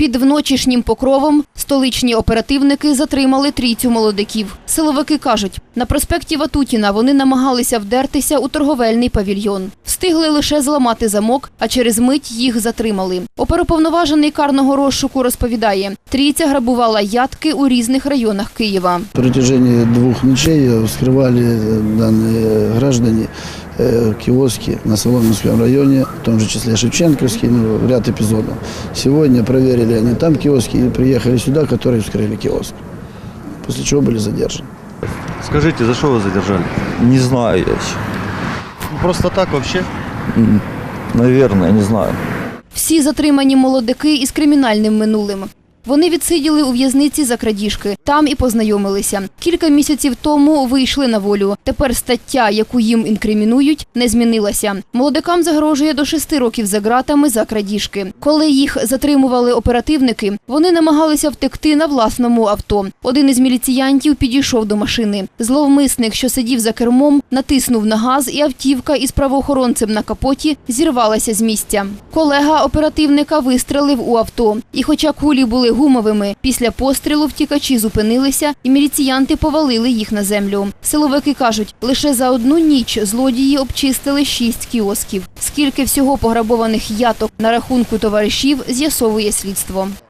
Під вночішнім покровом столичні оперативники затримали трійцю молодиків. Силовики кажуть, на проспекті Ватутіна вони намагалися вдертися у торговельний павільйон. Встигли лише зламати замок, а через мить їх затримали. Оперуповноважений карного розшуку розповідає, трійця грабувала ядки у різних районах Києва. В протяжении двух ночей вскрывали э, данные граждане э, киоски на Соломенском районе, в том же числе Шевченковский, ну, ряд эпизодов. Сегодня проверили они там киоски и приехали сюда, которые вскрыли киоск. После чего были задержаны. Скажите, за что вы задержали? Не знаю я еще. Просто так вообще? М, Наверное, не знаю. Всі затримані молодики із кримінальним минулим. Вони відсиділи у в'язниці за крадіжки. Там і познайомилися. Кілька місяців тому вийшли на волю. Тепер стаття, яку їм інкримінують, не змінилася. Молодикам загрожує до шести років за ґратами за крадіжки. Коли їх затримували оперативники, вони намагалися втекти на власному авто. Один із міліціянтів підійшов до машини. Зловмисник, що сидів за кермом, натиснув на газ, і автівка із правоохоронцем на капоті зірвалася з місця. Колега оперативника вистрелив у авто. І хоча кулі були гумовими, після пострілу втікачі зупинилися, і міліціянти повалили їх на землю. Силовики кажуть, лише за одну ніч злодії обчистили шість кіосків. Скільки всього пограбованих яток на рахунку товаришів, з'ясовує слідство.